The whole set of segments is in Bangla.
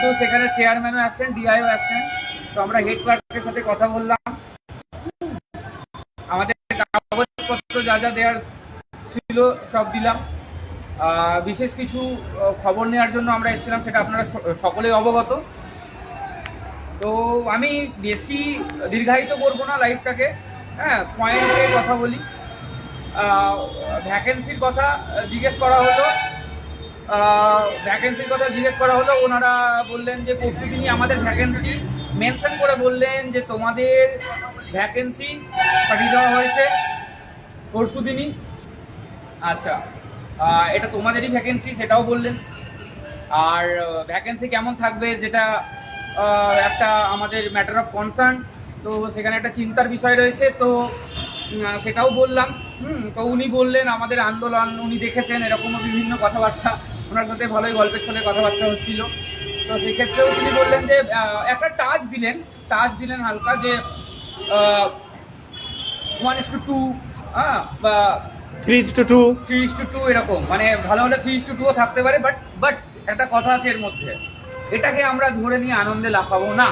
যেহেতু সেখানে চেয়ারম্যানও অ্যাবসেন্ট ডিআইও অ্যাবসেন্ট তো আমরা হেড সাথে কথা বললাম। আমাদের কাগজপত্র যা যা দেওয়ার ছিল সব দিলাম। বিশেষ কিছু খবর নেওয়ার জন্য আমরা এসেছিলাম, সেটা আপনারা সকলেই অবগত। তো আমি বেশি দীর্ঘায়িত করব না লাইফটাকে হ্যাঁ পয়েন্টে কথা বলি। ভ্যাকেন্সির কথা জিজ্ঞেস করা হলো। ভ্যাকেন্সির কথা জিজ্ঞেস করা হলো, ওনারা বললেন যে পরশু দিনই আমাদের ভ্যাকেন্সি মেনশন করে বললেন যে, তোমাদের ভ্যাকেন্সি পাঠিয়ে দেওয়া হয়েছে। পরশু দিনই আচ্ছা এটা তোমাদেরই ভ্যাকেন্সি সেটাও বললেন। আর ভ্যাকেন্সি কেমন থাকবে, যেটা একটা আমাদের ম্যাটার অফ কনসার্ন তো সেখানে একটা চিন্তার বিষয় রয়েছে, তো সেটাও বললাম। হুম, তো উনি বললেন, আমাদের আন্দোলন উনি দেখেছেন, এরকমও বিভিন্ন কথাবার্তা। ওনার সাথে ভালোই গল্পের ছলে কথাবার্তা হচ্ছিল। তো সেক্ষেত্রেও তিনি বললেন যে একটা টাচ দিলেন টাচ দিলেন হালকা যে ওয়ান ইস টু টু হ্যাঁ বা three two two three is two two এরকম। মানে ভালো হলে থ্রি ইস টু টুও থাকতে পারে বাট বাট একটা কথা আছে এর মধ্যে। এটাকে আমরা ধরে নিয়ে আনন্দে লাফাবো না।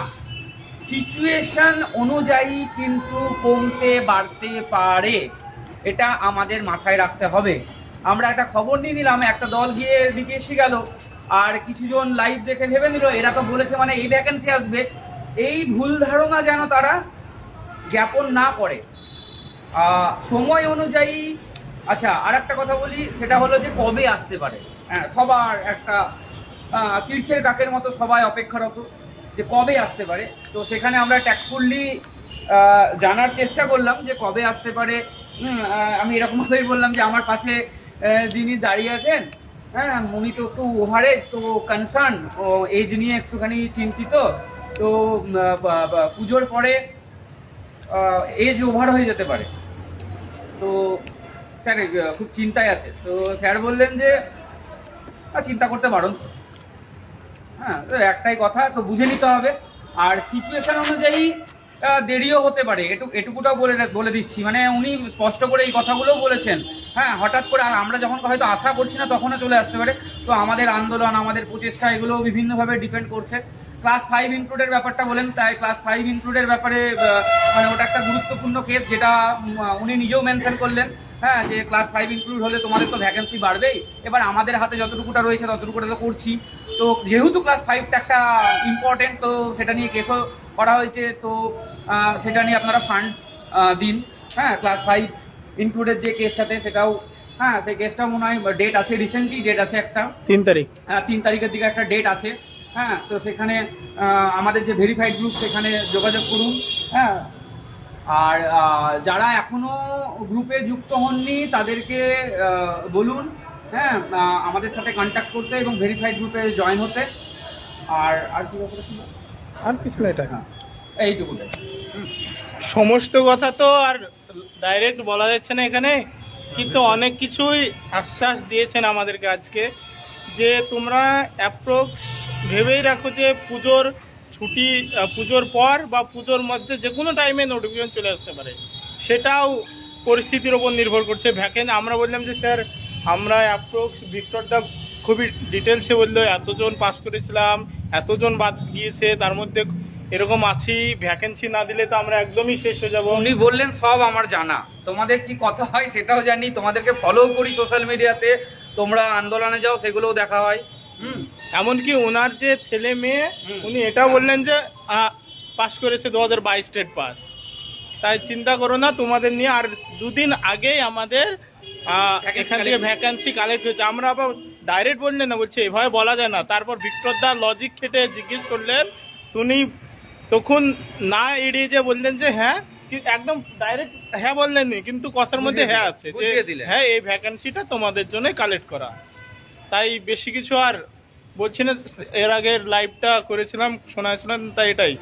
সিচুয়েশন অনুযায়ী কিন্তু কমতে বাড়তে পারে। এটা আমাদের মাথায় রাখতে হবে। আমরা একটা খবর নিয়ে নিলাম, একটা দল গিয়ে এসে গেল, আর কিছুজন লাইভ দেখে ভেবে নিল, এরা তো বলেছে মানে এই ভ্যাকেন্সি আসবে। এই ভুল ধারণা যেন তারা জ্ঞাপন না করে। সময় অনুযায়ী আচ্ছা আর একটা কথা বলি, সেটা হলো যে কবে আসতে পারে? হ্যাঁ সবার একটা তীর্থের কাকের মতো সবাই অপেক্ষারত যে কবে আসতে পারে। তো সেখানে আমরা ট্যাক্টফুললি জানার চেষ্টা করলাম যে কবে আসতে পারে। আমি এরকমভাবেই বললাম যে আমার পাশে যিনি দাঁড়িয়ে আছেন হ্যাঁ উনি তো একটু ওভারেজ তো কনসার্ন ও এজ নিয়ে একটুখানি চিন্তিত, তো পুজোর পরে এজ ওভার হয়ে যেতে পারে। তো, স্যার খুব চিন্তায় আছে। তো স্যার বললেন যে চিন্তা করতে পারো হ্যাঁ একটাই কথা, তো বুঝে নিতে হবে। আর সিচুয়েশন অনুযায়ী দেরিও হতে পারে। এটু, এটুকুটাও বলে বলে দিচ্ছি। মানে উনি স্পষ্ট করে এই কথাগুলোও বলেছেন। হ্যাঁ হঠাৎ করে আমরা যখন হয়তো আশা করছি না তখনও চলে আসতে পারে। তো আমাদের আন্দোলন, আমাদের প্রচেষ্টা এগুলো বিভিন্নভাবে ডিপেন্ড করছে। ক্লাস ফাইভ ইনক্লুডের ব্যাপারটা বলেন তাই ক্লাস ফাইভ ইনক্লুডের ব্যাপারে মানে ওটা একটা গুরুত্বপূর্ণ কেস যেটা উনি নিজেও মেনশন করলেন হ্যাঁ যে ক্লাস ফাইভ ইনক্লুড হলে তোমাদের তো ভ্যাকেন্সি বাড়বেই। এবার আমাদের হাতে যতটুকুটা রয়েছে ততটুকুটা তো করছি। তো যেহেতু ক্লাস ফাইভটা একটা ইম্পর্টেন্ট তো সেটা নিয়ে কেসও করা হয়েছে তো সেটা নিয়ে আপনারা ফান্ড দিন। হ্যাঁ ক্লাস ফাইভ ইনক্লুডের যে কেসটাতে সেটাও হ্যাঁ সেই কেসটা মনে হয় ডেট আছে রিসেন্টলি ডেট আছে একটা। তিন তারিখ। হ্যাঁ, তিন তারিখের দিকে একটা ডেট আছে। হ্যাঁ তো সেখানে আমাদের যে ভেরিফাইড গ্রুপ সেখানে যোগাযোগ করুন হ্যাঁ। আর যারা এখনও গ্রুপে যুক্ত হননি তাদেরকে বলুন হ্যাঁ আমাদের সাথে কন্ট্যাক্ট করতে এবং ভেরিফাইড গ্রুপে জয়েন হতে। আর আর কি ব্যাপার ছিল? আর কিছু না? এটা হ্যাঁ এইটুকুটাই সমস্ত কথা তো আর ডাইরেক্ট বলা যাচ্ছে না এখানে কিন্তু অনেক কিছুই আশ্বাস দিয়েছেন আমাদেরকে আজকে যে তোমরা অ্যাপ্রক্স ভেবেই রাখো যে পুজোর ছুটি পুজোর পর বা পুজোর মধ্যে যে কোনো টাইমে নোটিফিকেশন চলে আসতে পারে। সেটাও পরিস্থিতির ওপর নির্ভর করছে। ভ্যাকেন্ট আমরা বললাম যে, স্যার, আমরা অ্যাপ্রক্স ভিক্টরটা খুবই ডিটেলসে বলল, এতজন পাস করেছিলাম, এতজন বাদ গিয়েছে, তার মধ্যে এরকম আছি ভ্যাকেন্সি না দিলে তো আমরা একদমই শেষ হয়ে যাব। উনি বললেন, সব আমার জানা। তোমাদের কি কথা হয় সেটাও জানি। তোমাদেরকে ফলো করি সোশ্যাল মিডিয়াতে তোমরা আন্দোলনে যাও, সেগুলোও দেখা হয়। হুম। এমনকি ওনার যে ছেলে মেয়ে উনি এটা বললেন যে পাস করেছে দু হাজার বাইশ স্টেট পাস। তাই চিন্তা করো না তোমাদের নিয়ে আর দুদিন আগেই আমাদের এখান থেকে ভ্যাকান্সি কালেক্ট হয়েছে। আমরা আবার ডাইরেক্ট বললেন না বলছে এভাবে বলা যায় না। তারপর বিক্রদার লজিক খেটে জিজ্ঞেস করলেন তুমি তখন না এড়িয়ে যে বললেন যে হ্যাঁ একদম ডাইরেক্ট হ্যাঁ বললেননি কিন্তু কথার মধ্যে হ্যাঁ আছে যে হ্যাঁ এই ভ্যাকান্সিটা তোমাদের জন্য কালেক্ট করা। তাই বেশি কিছু আর বলছি না এর আগের লাইভটা করেছিলাম শোনাছিলাম তাই এটাই।